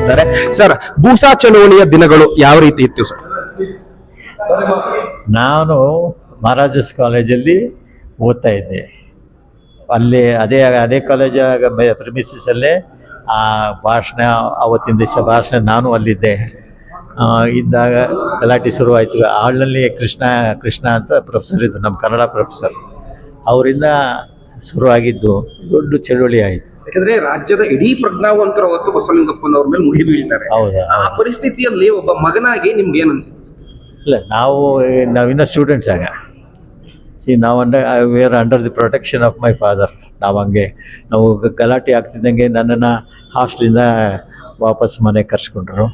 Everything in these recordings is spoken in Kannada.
ಇದ್ದಾರೆ ಸರ್, ಭೂಸಾ ಚಳುವಳಿಯ ದಿನಗಳು ಯಾವ ರೀತಿ ಇತ್ತು ಸರ್? ನಾನು ಮಹಾರಾಜಸ್ ಕಾಲೇಜಲ್ಲಿ ಓದ್ತಾ ಇದ್ದೆ. ಅಲ್ಲಿ ಅದೇ ಅದೇ ಕಾಲೇಜ ಪ್ರಿಮಿಸಲ್ಲೇ ಆ ಭಾಷಣ, ಅವತ್ತಿನ ದಿವಸ ಭಾಷಣ ನಾನು ಅಲ್ಲಿದ್ದೆ. ಇದ್ದಾಗ ಗಲಾಟೆ ಶುರುವಾಯಿತು. ಆಳ್ನಲ್ಲಿ ಕೃಷ್ಣ ಕೃಷ್ಣ ಅಂತ ಪ್ರೊಫೆಸರ್ ಇದ್ದರು ನಮ್ಮ ಕನ್ನಡ ಪ್ರೊಫೆಸರ್ ಅವರಿಂದ ಶುರುವಾಗಿದ್ದು ದೊಡ್ಡ ಚಳುವಳಿ ಆಯಿತು. ಯಾಕಂದ್ರೆ ರಾಜ್ಯದ ಇಡೀ ಪ್ರಜ್ಞಾವಂತರ ಹೊತ್ತು ಬಸವಲಿಂಗಪ್ಪನವ್ರ ಮೇಲೆ ಮುಗಿ ಬೀಳ್ತಾರೆ. ಹೌದಾ? ಆ ಪರಿಸ್ಥಿತಿಯಲ್ಲಿ ಒಬ್ಬ ಮಗನಾಗಿ ನಿಮ್ಗೆ ಏನ್ ಅನ್ಸುತ್ತೆ? ಇಲ್ಲ ನಾವು ನಾವಿನ್ನ ಸ್ಟೂಡೆಂಟ್ಸ್ ಆಗ. ಸಿ ನಾವು under we are under the protection of my father ನಾವು ಹಂಗೆ ನಾವು ಗಲಾಟೆ ಆಗ್ತಿದ್ದಂಗೆ ನನ್ನನ್ನು ಹಾಸ್ಟ್ಲಿಂದ ವಾಪಸ್ ಮನೆಗೆ ಕರ್ಸ್ಕೊಂಡ್ರು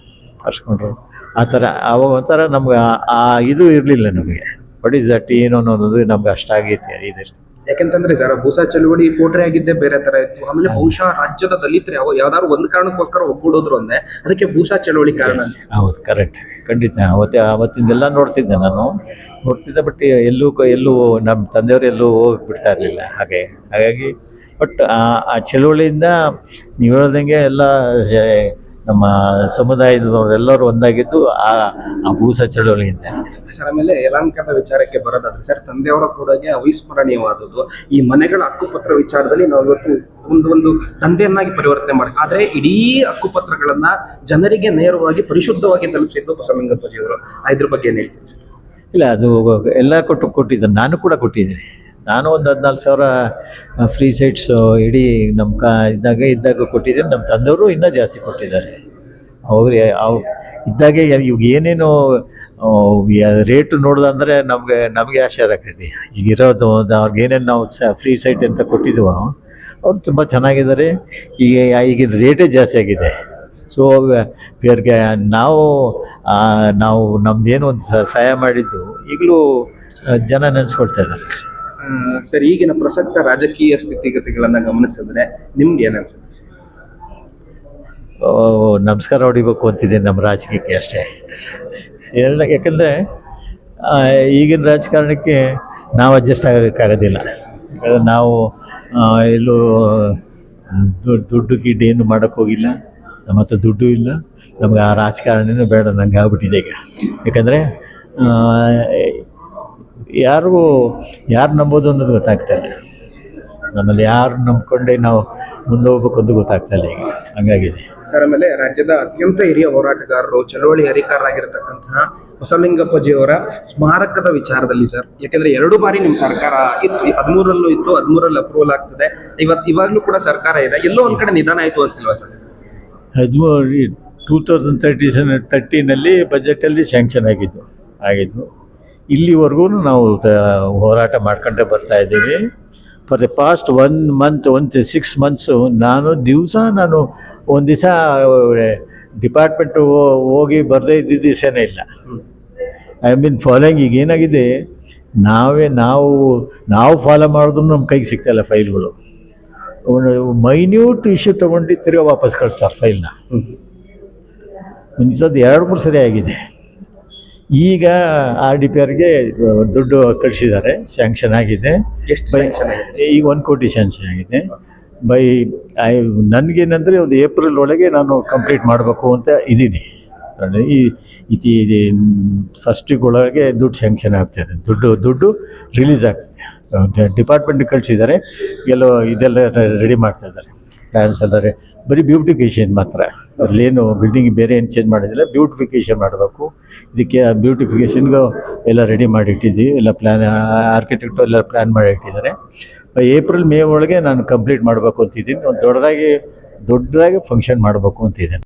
ಕರ್ಸ್ಕೊಂಡ್ರು. ಆ ಥರ ಅವಾಗ ಒಂಥರ ನಮ್ಗೆ ಆ ಇದು ಇರಲಿಲ್ಲ ನಮಗೆ. ವಾಟ್ ಈಸ್ ದಟ್ ಏನು ಅನ್ನೋದು ನಮ್ಗೆ ಅಷ್ಟಾಗೈತೆ ಇದಿರ್ತು ಯಾಕೆಂತಂದ್ರೆ ಸರ್ ಭೂಸಾ ಚಳುವಳಿ ಕೋಟ್ರೆ ಆಗಿದ್ದೆ ಬೇರೆ ತರ ಇತ್ತು. ಆಮೇಲೆ ಬಹುಶಃ ರಾಜ್ಯದ ದಲಿತರು ಯಾವ ಯಾವ್ದಾದ್ರು ಒಂದು ಕಾರಣಕ್ಕೋಸ್ಕರ ಒಗ್ಗೂಡೋದ್ರು ಅಂದ್ರೆ ಅದಕ್ಕೆ ಭೂಸಾ ಚಳುವಳಿ ಕಾರಣ ಹೌದು ಕರೆಕ್ಟ್ ಖಂಡಿತ. ಅವತ್ತೆ ಅವತ್ತಿಂದೆಲ್ಲ ನೋಡ್ತಿದ್ದೆ ನಾನು. ನೋಡ್ತಿದ್ದೆ ಬಟ್ ಎಲ್ಲೂ ಎಲ್ಲೂ ನಮ್ಮ ತಂದೆಯವರು ಎಲ್ಲೂ ಹೋಗಿ ಬಿಡ್ತಾ ಇರಲಿಲ್ಲ ಹಾಗೆ. ಹಾಗಾಗಿ ಬಟ್ ಆ ಚಳುವಳಿಯಿಂದ ನೀವು ಹೇಳ್ದಂಗೆ ಎಲ್ಲ ನಮ್ಮ ಸಮುದಾಯದವರೆಲ್ಲರೂ ಒಂದಾಗಿದ್ದು ಆ ಆ ಭೂಸ ಚಳುವಳಿಯಿಂದ ಸರ್ ಆಮೇಲೆ ಯಲಾಂಕದ ವಿಚಾರಕ್ಕೆ ಬರೋದಾದ್ರೆ ಸರ್ ತಂದೆಯವರ ಕೂಡಗೆ ಅವಿಸ್ಮರಣೀಯವಾದದ್ದು. ಈ ಮನೆಗಳ ಹಕ್ಕುಪತ್ರ ವಿಚಾರದಲ್ಲಿ ನಾವು ಇವತ್ತು ಒಂದು ಒಂದು ತಂದೆಯನ್ನಾಗಿ ಪರಿವರ್ತನೆ ಮಾಡಿ ಆದ್ರೆ ಇಡೀ ಹಕ್ಕುಪತ್ರಗಳನ್ನ ಜನರಿಗೆ ನೇರವಾಗಿ ಪರಿಶುದ್ಧವಾಗಿ ತಲುಪಿಸಿದ್ದು ಬಸವಲಿಂಗಪ್ಪಜಿಯವರು ಇದ್ರ ಬಗ್ಗೆ ಏನು ಹೇಳ್ತೀವಿ ಸರ್? ಇಲ್ಲ ಅದು ಎಲ್ಲ ಕೊಟ್ಟು ಕೊಟ್ಟಿದ್ದಾರೆ. ನಾನು ಕೂಡ ಕೊಟ್ಟಿದ್ದೀನಿ. ನಾನು ಒಂದು ಹದಿನಾಲ್ಕು ಸಾವಿರ ಫ್ರೀ ಸೈಟ್ಸು ಇಡೀ ನಮ್ಮ ಕ, ಇದ್ದಾಗ ಇದ್ದಾಗ ಕೊಟ್ಟಿದ್ದೀನಿ. ನಮ್ಮ ತಂದವರು ಇನ್ನೂ ಜಾಸ್ತಿ ಕೊಟ್ಟಿದ್ದಾರೆ. ಅವ್ರು ಅವು ಇದ್ದಾಗೆ ಇವಾಗ ಏನೇನು ರೇಟು ನೋಡ್ದಂದ್ರೆ ನಮಗೆ ನಮಗೆ ಆಶ್ಚರ್ಯ ಆಗ್ತೈತಿ ಈಗ ಇರೋದು ಅವ್ರಿಗೆ ಏನೇನು ನಾವು ಸ ಫ್ರೀ ಸೈಟ್ ಅಂತ ಕೊಟ್ಟಿದ್ವೋ, ಅವ್ರು ತುಂಬ ಚೆನ್ನಾಗಿದ್ದಾರೆ. ಈಗ ಈಗಿನ ರೇಟೇ ಜಾಸ್ತಿ ಆಗಿದೆ. ಸೊ ಇವ್ರಿಗೆ ನಾವು ನಾವು ನಮ್ದೇನು ಒಂದು ಸಹಾಯ ಮಾಡಿದ್ದು, ಈಗಲೂ ಜನ ನೆನೆಸ್ಕೊಳ್ತಾ ಇದ್ದಾರೆ. ಸರ್, ಈಗಿನ ಪ್ರಸಕ್ತ ರಾಜಕೀಯ ಸ್ಥಿತಿಗತಿಗಳನ್ನ ಗಮನಿಸಿದ್ರೆ ನಿಮ್ಗೆ ಏನನ್ಸುತ್ತೆ ನಮಸ್ಕಾರ ಹೊಡಿಬೇಕು ಅಂತಿದೆ ನಮ್ಮ ರಾಜಕೀಯಕ್ಕೆ ಅಷ್ಟೇ. ಎಲ್ಲ ಯಾಕಂದರೆ ಈಗಿನ ರಾಜಕಾರಣಕ್ಕೆ ನಾವು ಅಡ್ಜಸ್ಟ್ ಆಗೋಕ್ಕಾಗೋದಿಲ್ಲ. ಯಾಕಂದ್ರೆ ನಾವು ಎಲ್ಲೂ ದುಡ್ಡು ಗಿಡ್ಡು ಏನು ಮಾಡೋಕ್ಕೆ ಹೋಗಿಲ್ಲ. ನಮ್ಮ ಹತ್ರ ದುಡ್ಡು ಇಲ್ಲ. ನಮ್ಗೆ ಆ ರಾಜಕಾರಣನೇ ಬೇಡ, ನಂಗೆ ಆಗ್ಬಿಟ್ಟಿದೆ ಈಗ. ಯಾಕಂದರೆ ಯಾರು ಯಾರು ನಂಬೋದು ಅನ್ನೋದು ಗೊತ್ತಾಗ್ತಾ ಇಲ್ಲ. ನಮ್ಮಲ್ಲಿ ಯಾರು ನಂಬ್ಕೊಂಡೆ ನಾವು ಮುಂದೆ ಹೋಗ್ಬೇಕು ಅಂತ ಗೊತ್ತಾಗ್ತಾಯಿಲ್ಲ ಈಗ. ಹಂಗಾಗಿದೆ. ಸರ್ ಆಮೇಲೆ ರಾಜ್ಯದ ಅತ್ಯಂತ ಹಿರಿಯ ಹೋರಾಟಗಾರರು ಚಳವಳಿ ಹರಿಕಾರರಾಗಿರ್ತಕ್ಕಂತಹ ಬಸವಲಿಂಗಪ್ಪಜಿಯವರ ಸ್ಮಾರಕದ ವಿಚಾರದಲ್ಲಿ ಸರ್ ಯಾಕೆಂದ್ರೆ ಎರಡು ಬಾರಿ ನಿಮ್ಮ ಸರ್ಕಾರ ಇತ್ತು ಹದಿಮೂರಲ್ಲೂ ಇತ್ತು ಹದಿಮೂರಲ್ಲಿ ಅಪ್ರೂವಲ್ ಆಗ್ತದೆ. ಇವತ್ತು ಇವಾಗಲೂ ಕೂಡ ಸರ್ಕಾರ ಇದೆ. ಎಲ್ಲೋ ಒಂದ್ ಕಡೆ ನಿಧಾನ ಆಯ್ತು ಅನ್ಸಿಲ್ವಾ ಸರ್? ಹದಿಮೂರು ಟೂ ತೌಸಂಡ್ ತರ್ಟಿ ತರ್ಟಿನಲ್ಲಿ ಬಜೆಟಲ್ಲಿ ಸ್ಯಾಂಕ್ಷನ್ ಆಗಿದ್ದು ಆಗಿದ್ದು. ಇಲ್ಲಿವರೆಗೂ ನಾವು ಹೋರಾಟ ಮಾಡ್ಕೊಂಡೇ ಬರ್ತಾ ಇದ್ದೀವಿ. For the past one month ಒಂದು ಸಿಕ್ಸ್ ಮಂತ್ಸು ನಾನು ದಿವಸ ನಾನು ಒಂದು ದಿವಸ ಡಿಪಾರ್ಟ್ಮೆಂಟು ಹೋಗಿ ಬರದೇ ಇದ್ದಿದ್ದ ದಿವಸನೇ ಇಲ್ಲ. ಐ ಮೀನ್ ಫಾಲೋಯಿಂಗ್ ಈಗ ಏನಾಗಿದೆ ನಾವೇ ನಾವು ನಾವು ಫಾಲೋ ಮಾಡಿದ್ರು ನಮ್ಮ ಕೈಗೆ ಸಿಗ್ತಾಯಿಲ್ಲ ಫೈಲ್ಗಳು. ಮೈನ್ಯೂಟ್ ಇಶ್ಯೂ ತೊಗೊಂಡು ತಿರ್ಗಾ ವಾಪಸ್ ಕಳಿಸ್ತಾರೆ ಫೈಲ್ನ. ಒಂದ್ಸದ ಎರಡು ಮೂರು ಸರಿ ಆಗಿದೆ. ಈಗ ಆರ್ ಡಿ ಪಿ ಆರ್ಗೆ ದುಡ್ಡು ಕಳಿಸಿದ್ದಾರೆ. ಸ್ಯಾಂಕ್ಷನ್ ಆಗಿದೆ. ಎಷ್ಟು ಈಗ ಒಂದು ಕೋಟಿ ಸ್ಯಾಂಕ್ಷನ್ ಆಗಿದೆ. ಬೈ ಐ ನನಗೇನಂದರೆ ಒಂದು ಏಪ್ರಿಲ್ ಒಳಗೆ ನಾನು ಕಂಪ್ಲೀಟ್ ಮಾಡಬೇಕು ಅಂತ ಇದ್ದೀನಿ. ಈ ಈ ಇತಿ ಫಸ್ಟಿಗೊಳಗೆ ದುಡ್ಡು ಸ್ಯಾಂಕ್ಷನ್ ಆಗ್ತದೆ ದುಡ್ಡು ದುಡ್ಡು ರಿಲೀಸ್ ಆಗ್ತದೆ ಡಿಪಾರ್ಟ್ಮೆಂಟ್ ಕಳಿಸಿದ್ದಾರೆ ಎಲ್ಲೋ ಇದೆಲ್ಲ ರೆಡಿ ಮಾಡ್ತಾ ಇದ್ದಾರೆ. ಪ್ಲ್ಯಾನ್ಸ್ ಎಲ್ಲ ಬರೀ ಬ್ಯೂಟಿಫಿಕೇಷನ್ ಮಾತ್ರ. ಅಲ್ಲೇನು ಬಿಲ್ಡಿಂಗ್ ಬೇರೆ ಏನು ಚೇಂಜ್ ಮಾಡೋದಿಲ್ಲ ಬ್ಯೂಟಿಫಿಕೇಷನ್ ಮಾಡಬೇಕು. ಇದಕ್ಕೆ ಬ್ಯೂಟಿಫಿಕೇಷನ್ಗೂ ಎಲ್ಲ ರೆಡಿ ಮಾಡಿ ಇಟ್ಟಿದ್ದೀವಿ. ಎಲ್ಲ ಪ್ಲ್ಯಾನ್ ಆರ್ಕಿಟೆಕ್ಟು ಎಲ್ಲ ಪ್ಲ್ಯಾನ್ ಮಾಡಿ ಇಟ್ಟಿದ್ದಾರೆ. ಏಪ್ರಿಲ್ ಮೇ ಒಳಗೆ ನಾನು ಕಂಪ್ಲೀಟ್ ಮಾಡಬೇಕು ಅಂತಿದ್ದೀನಿ ಒಂದು ದೊಡ್ಡದಾಗಿ ದೊಡ್ಡದಾಗಿ ಫಂಕ್ಷನ್ ಮಾಡಬೇಕು ಅಂತಿದ್ದೀನಿ